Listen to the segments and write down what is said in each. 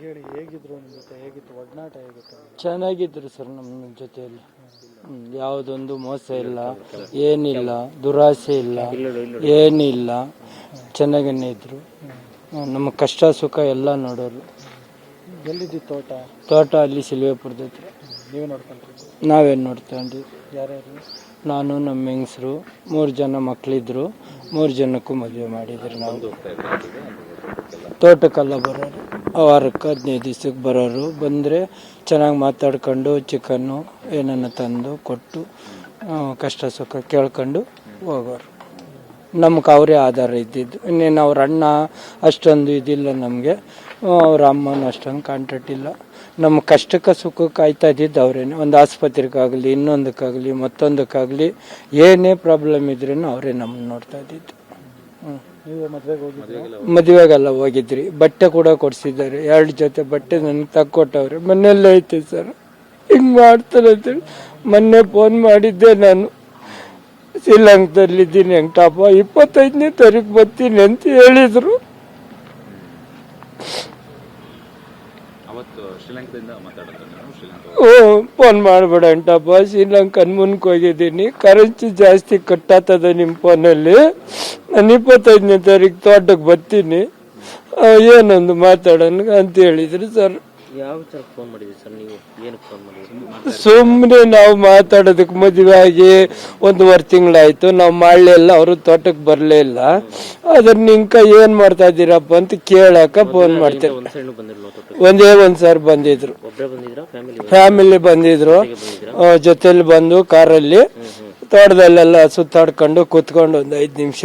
ಹೇಳಿ ಹೇಗಿದ್ರು ನಿಮ್ಮ ಜೊತೆ ಹೇಗಿತ್ತು ಒಡನಾಟ ಹೇಗಿತ್ತು? ಚೆನ್ನಾಗಿದ್ರು ಸರ್ ನಮ್ಮ ಜೊತೆಯಲ್ಲಿ. ಹ್ಮ್, ಯಾವುದೊಂದು ಮೋಸ ಇಲ್ಲ ಏನಿಲ್ಲ ದುರಾಸೆ ಇಲ್ಲ ಏನಿಲ್ಲ. ಚೆನ್ನಾಗೇ ಇದ್ರು. ಹ್ಮ್, ನಮ್ಮ ಕಷ್ಟ ಸುಖ ಎಲ್ಲ ನೋಡೋರು. ಎಲ್ಲಿದ್ದು ತೋಟ? ತೋಟ ಅಲ್ಲಿ ಸಿಲ್ವೇಪುರದ ಹತ್ರ ನೀವು ನೋಡ್ಕೊಂಡ್ರಿ ನಾವೇನು ನೋಡ್ತೀವಿ ಯಾರ್ಯಾರು? ನಾನು ನಮ್ಮ ಹೆಂಗಸರು ಮೂರು ಜನ ಮಕ್ಕಳಿದ್ರು ಮೂರು ಜನಕ್ಕೂ ಮದುವೆ ಮಾಡಿದ್ರು ನಾವು. ತೋಟಕ್ಕೆಲ್ಲ ಬರೋರು. ವಾರಕ್ಕೆ ಹದಿನೈದು ದಿವ್ಸಕ್ಕೆ ಬರೋರು ಬಂದರೆ ಚೆನ್ನಾಗಿ ಮಾತಾಡ್ಕೊಂಡು ಚಿಕನ್ನು ಏನನ್ನು ತಂದು ಕೊಟ್ಟು ಕಷ್ಟ ಸುಖ ಕೇಳ್ಕೊಂಡು ಹೋಗೋರು. ನಮ್ಗೆ ಅವರೇ ಆಧಾರ ಇದ್ದಿದ್ದು. ಇನ್ನೇನು ಅವ್ರ ಅಣ್ಣ ಅಷ್ಟೊಂದು ಇದಿಲ್ಲ ನಮಗೆ. ಅವ್ರ ಅಮ್ಮನ ಅಷ್ಟೊಂದು ಕಾಂಟ್ಯಾಕ್ಟ್ ಇಲ್ಲ. ನಮ್ಮ ಕಷ್ಟಕ್ಕೆ ಸುಖಕ್ಕೆ ಕಾಯ್ತಾ ಇದ್ದಿದ್ದು ಅವರೇನೆ. ಒಂದು ಆಸ್ಪತ್ರೆಗಾಗಲಿ, ಇನ್ನೊಂದಕ್ಕಾಗಲಿ, ಮತ್ತೊಂದಕ್ಕಾಗಲಿ ಏನೇ ಪ್ರಾಬ್ಲಮ್ ಇದ್ರೂ ಅವರೇ ನಮ್ಮನ್ನ ನೋಡ್ತಾ ಇದ್ದಿದ್ದು. ಹ್ಞೂ ಮದುವೆಗೆಲ್ಲ ಹೋಗಿದ್ರಿ. ಬಟ್ಟೆ ಕೂಡ ಕೊಡ್ಸಿದ್ದಾರೆ. ಎರಡು ಜೊತೆ ಬಟ್ಟೆ ನನಗೆ ತಕ್ಕೊಟ್ಟವ್ರೆ. ಮನೆಯಲ್ಲೇ ಐತೆ ಸರ್ ಹಿಂಗ್ ಮಾಡ್ತಾರೆ ಅಂತೇಳಿ ಮೊನ್ನೆ ಫೋನ್ ಮಾಡಿದ್ದೆ ನಾನು. ಶ್ರೀಲಂಕದಲ್ಲಿದ್ದೀನಿ ಹೆಂಗಪ್ಪ ಇಪ್ಪತ್ತೈದನೇ ತಾರೀಕು ಬರ್ತೀನಿ ಅಂತ ಹೇಳಿದ್ರು. ಅವತ್ತು ಶ್ರೀಲಂಕಾದಿಂದ ಮಾತಾಡೋದು ಓ ಫೋನ್ ಮಾಡಬೇಡ ಅಂಟಪ್ಪ ಶ್ರೀಲಂಕ ಕಣ್ಮುನ್ಕ್ ಹೋಗಿದ್ದೀನಿ. ಕರೆನ್ಸಿ ಜಾಸ್ತಿ ಕಟ್ಟಾತದ ನಿಮ್ಮ ಫೋನಲ್ಲಿ ನಾನು ಇಪ್ಪತ್ತೈದನೇ ತಾರೀಕು ತೋಟಕ್ಕೆ ಬರ್ತೀನಿ. ಏನೊಂದು ಮಾತಾಡೋಣ ಅಂತ ಹೇಳಿದ್ರು ಸರ್ ಯಾವ ಥರ ಫೋನ್ ಮಾಡಿದ್ರಿ ಸರ್ ನೀವು? ಏನಕ್ಕೆ ಫೋನ್ ಮಾಡಿದ್ರಿ? ಸುಮ್ಮನೆ ನಾವು ಮಾತಾಡೋದಕ್ಕೆ ಮದುವೆ ಆಗಿ ಒಂದೂವರೆ ತಿಂಗಳಾಯ್ತು. ನಾವು ಮಾಡಲಿಲ್ಲ ಅವರು ತೋಟಕ್ಕೆ ಬರಲೇ ಇಲ್ಲ. ಅದ್ರ ನಿಂಕ ಏನ್ ಮಾಡ್ತಾ ಇದ್ದೀರಪ್ಪ ಅಂತ ಕೇಳಕ ಫೋನ್ ಮಾಡ್ತೇವೆ ಒಂದ್ ಒಂದೇ ಸಾರಿ ಬಂದಿದ್ರು. ಫ್ಯಾಮಿಲಿ ಬಂದಿದ್ರು? ಜೊತೆಲಿ ಬಂದು ಕಾರಲ್ಲಿ ತೋಟದಲ್ಲೆಲ್ಲ ಸುತ್ತಾಡ್ಕೊಂಡು ಕೂತ್ಕೊಂಡು ಒಂದ್ ಐದ್ ನಿಮಿಷ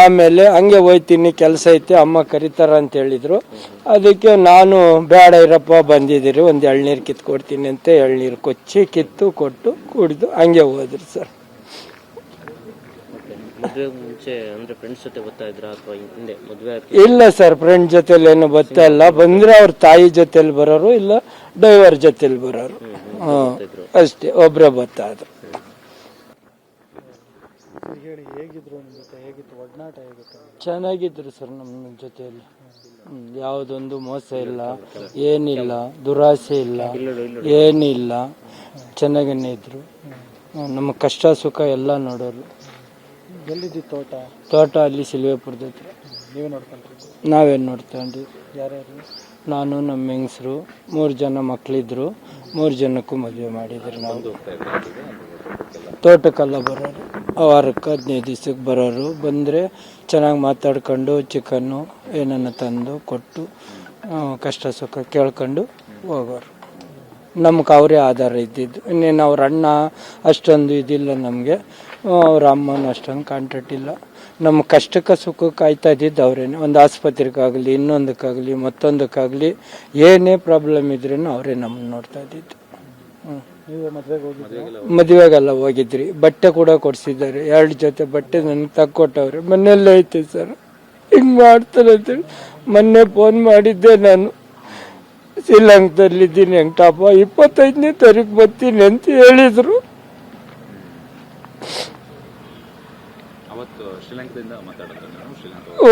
ಆಮೇಲೆ ಹಂಗೆ ಹೋಯ್ತೀನಿ ಕೆಲಸ ಐತೆ ಅಮ್ಮ ಕರೀತಾರ ಅಂತ ಹೇಳಿದ್ರು. ಅದಕ್ಕೆ ನಾನು ಬೇಡ ಇರಪ್ಪ ಬಂದಿದ್ದೀರಿ ಒಂದು ಎಳ್ನೀರು ಕಿತ್ಕೊಡ್ತೀನಿ ಅಂತ ಎಳ್ನೀರು ಕೊಚ್ಚಿ ಕಿತ್ತು ಕೊಟ್ಟು ಕುಡಿದು ಹಂಗೆ ಹೋದ್ರು ಸರ್. ಇಲ್ಲ ಸರ್ ಫ್ರೆಂಡ್ ಜೊತೆಲಿ ಏನು ಬರ್ತಾ ಇಲ್ಲ. ಬಂದ್ರೆ ಅವ್ರ ತಾಯಿ ಜೊತೆಲಿ ಬರೋರು ಇಲ್ಲ ಡ್ರೈವರ್ ಜೊತೆಲಿ ಬರೋರು. ಅಷ್ಟೇ ಒಬ್ರೆ ಬರ್ತಾ ಇದ್ರು. ಹೇಳಿ ಹೇಗಿದ್ರು ನಿಮ್ಮ ಜೊತೆ? ಹೇಗಿತ್ತು? ಒಡನಾಟ ಹೇಗಿತ್ತು? ಚೆನ್ನಾಗಿದ್ರು ಸರ್ ನಮ್ಮ ಜೊತೆಯಲ್ಲಿ. ಹ್ಮ್, ಯಾವುದೊಂದು ಮೋಸ ಇಲ್ಲ ಏನಿಲ್ಲ ದುರಾಸೆ ಇಲ್ಲ ಏನಿಲ್ಲ. ಚೆನ್ನಾಗೇ ಇದ್ರು. ಹ್ಮ್, ನಮ್ಮ ಕಷ್ಟ ಸುಖ ಎಲ್ಲ ನೋಡೋರು. ಎಲ್ಲಿದ್ದು ತೋಟ? ತೋಟ ಅಲ್ಲಿ ಸಿಲ್ವೇಪುರದ ನೀವು ನೀವೇ ನೋಡ್ಕೊಂಡ್ರಿ? ನಾವೇನು ನೋಡ್ಕೊಂಡ್ವಿ ಯಾರ್ಯಾರು? ನಾನು ನಮ್ಮ ಹೆಂಗಸರು ಮೂರು ಜನ ಮಕ್ಕಳಿದ್ರು ಮೂರು ಜನಕ್ಕೂ ಮದುವೆ ಮಾಡಿದ್ರು ನಾವು. ತೋಟಕ್ಕೆಲ್ಲ ಬರೋರು. ವಾರಕ್ಕೆ ಹದಿನೈದು ದಿವ್ಸಕ್ಕೆ ಬರೋರು ಬಂದರೆ ಚೆನ್ನಾಗಿ ಮಾತಾಡ್ಕೊಂಡು ಚಿಕನ್ನು ಏನನ್ನು ತಂದು ಕೊಟ್ಟು ಕಷ್ಟ ಸುಖ ಕೇಳ್ಕೊಂಡು ಹೋಗೋರು. ನಮ್ಗೆ ಅವರೇ ಆಧಾರ ಇದ್ದಿದ್ದು. ಇನ್ನೇನು ಅವ್ರ ಅಣ್ಣ ಅಷ್ಟೊಂದು ಇದಿಲ್ಲ ನಮಗೆ. ಅವ್ರ ಅಮ್ಮನ ಅಷ್ಟೊಂದು ಕಾಂಟ್ಯಾಕ್ಟ್ ಇಲ್ಲ. ನಮ್ಮ ಕಷ್ಟಕ್ಕೆ ಸುಖಕ್ಕೆ ಕಾಯ್ತಾ ಇದ್ದಿದ್ದು ಅವರೇನೆ. ಒಂದು ಆಸ್ಪತ್ರೆಗಾಗಲಿ, ಇನ್ನೊಂದಕ್ಕಾಗಲಿ, ಮತ್ತೊಂದಕ್ಕಾಗಲಿ ಏನೇ ಪ್ರಾಬ್ಲಮ್ ಇದ್ರೂ ಅವರೇ ನಮ್ಮನ್ನ ನೋಡ್ತಾ ಇದ್ದಿದ್ದು ಹ್ಞೂ ನೀವು ಮದ್ವೆಗೆ ಹೋಗಿದ್ರು ಮದುವೆಗೆಲ್ಲ ಹೋಗಿದ್ರಿ. ಬಟ್ಟೆ ಕೂಡ ಕೊಡ್ಸಿದ್ದಾರೆ. ಎರಡು ಜೊತೆ ಬಟ್ಟೆ ನನಗೆ ತಕ್ಕೊಟ್ಟವ್ರೆ. ಮನೆಯಲ್ಲೇ ಐತೆ ಸರ್. ಹಿಂಗ್ ಮಾಡ್ತಾರೆ ಅಂತೇಳಿ ಮೊನ್ನೆ ಫೋನ್ ಮಾಡಿದ್ದೆ ನಾನು. ಶ್ರೀಲಂಕದಲ್ಲಿದ್ದೀನಿ ಟಾಪ ಇಪ್ಪತ್ತೈದನೇ ತಾರೀಕು ಬರ್ತೀನಿ ಅಂತ ಹೇಳಿದ್ರು ಅವತ್ತು ಶ್ರೀಲಂಕಾದಿಂದ ಮಾತಾಡೋದು ನೀವು ಶ್ರೀಲಂಕಾ ಓ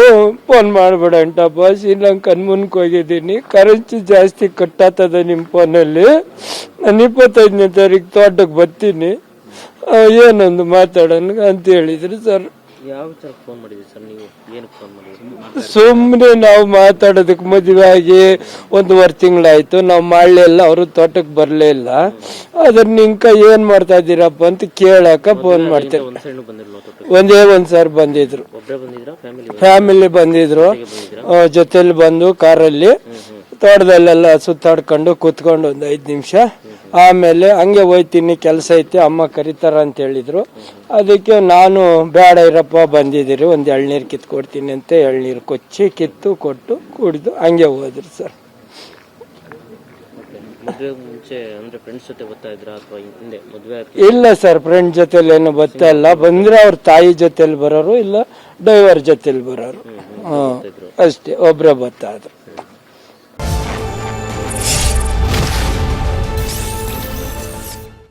ಫೋನ್ ಮಾಡಬೇಡ ಅಂಟಪ್ಪ ಶ್ರೀಲಂಕನ್ ಮುನ್ಕ್ ಹೋಗಿದ್ದೀನಿ. ಕರೆನ್ಸಿ ಜಾಸ್ತಿ ಕಟ್ಟಾತದ ನಿಮ್ಮ ಫೋನಲ್ಲಿ ನಾನು ಇಪ್ಪತ್ತೈದನೇ ತಾರೀಕು ತೋಟಕ್ಕೆ ಬರ್ತೀನಿ. ಏನೊಂದು ಮಾತಾಡೋಣ ಅಂತ ಹೇಳಿದ್ರು ಸರ್. ಯಾವ ಫೋನ್ ಮಾಡಿದ್ರಿ ಸರ್ ನೀವು? ಏನಕ್ಕೆ ಫೋನ್ ಮಾಡಿದ್ರಿ? ಸುಮ್ಮನೆ ನಾವು ಮಾತಾಡೋದಕ್ಕೆ ಮದುವೆ ಆಗಿ ಒಂದೂವರೆ ತಿಂಗಳಾಯ್ತು. ನಾವು ಮಾಡಲಿಲ್ಲ ಅವರು ತೋಟಕ್ಕೆ ಬರಲೇ ಇಲ್ಲ. ಅದ್ರ ನಿಂಕ ಏನ್ ಮಾಡ್ತಾ ಇದ್ದೀರಪ್ಪ ಅಂತ ಕೇಳಕ ಫೋನ್ ಮಾಡ್ತೇವೆ ಒಂದ್ ಒಂದೇ ಒಂದ್ ಸಾರಿ ಬಂದಿದ್ರು. ಫ್ಯಾಮಿಲಿ ಫ್ಯಾಮಿಲಿ ಬಂದಿದ್ರು? ಜೊತೆಲಿ ಬಂದು ಕಾರಲ್ಲಿ ತೋಟದಲ್ಲೆಲ್ಲ ಸುತ್ತಾಡ್ಕೊಂಡು ಕೂತ್ಕೊಂಡು ಒಂದು ಐದು ನಿಮಿಷ ಆಮೇಲೆ ಹಂಗೆ ಹೋಯ್ತೀನಿ ಕೆಲಸ ಐತೆ ಅಮ್ಮ ಕರೀತಾರ ಅಂತ ಹೇಳಿದ್ರು. ಅದಕ್ಕೆ ನಾನು ಬೇಡ ಇರಪ್ಪ ಬಂದಿದ್ದೀರಿ ಒಂದು ಎಳ್ನೀರು ಕಿತ್ಕೊಡ್ತೀನಿ ಅಂತ ಎಳ್ನೀರು ಕೊಚ್ಚಿ ಕಿತ್ತು ಕೊಟ್ಟು ಕುಡಿದು ಹಂಗೆ ಹೋದ್ರು ಸರ್. ಇಲ್ಲ ಸರ್ ಫ್ರೆಂಡ್ ಜೊತೆಲಿ ಏನು ಬರ್ತಾ ಇಲ್ಲ. ಬಂದ್ರೆ ಅವ್ರ ತಾಯಿ ಜೊತೆಲಿ ಬರೋರು ಇಲ್ಲ ಡ್ರೈವರ್ ಜೊತೆಲಿ ಬರೋರು. ಅಷ್ಟೇ ಒಬ್ರೇ ಬರ್ತಾ ಇದ್ರು.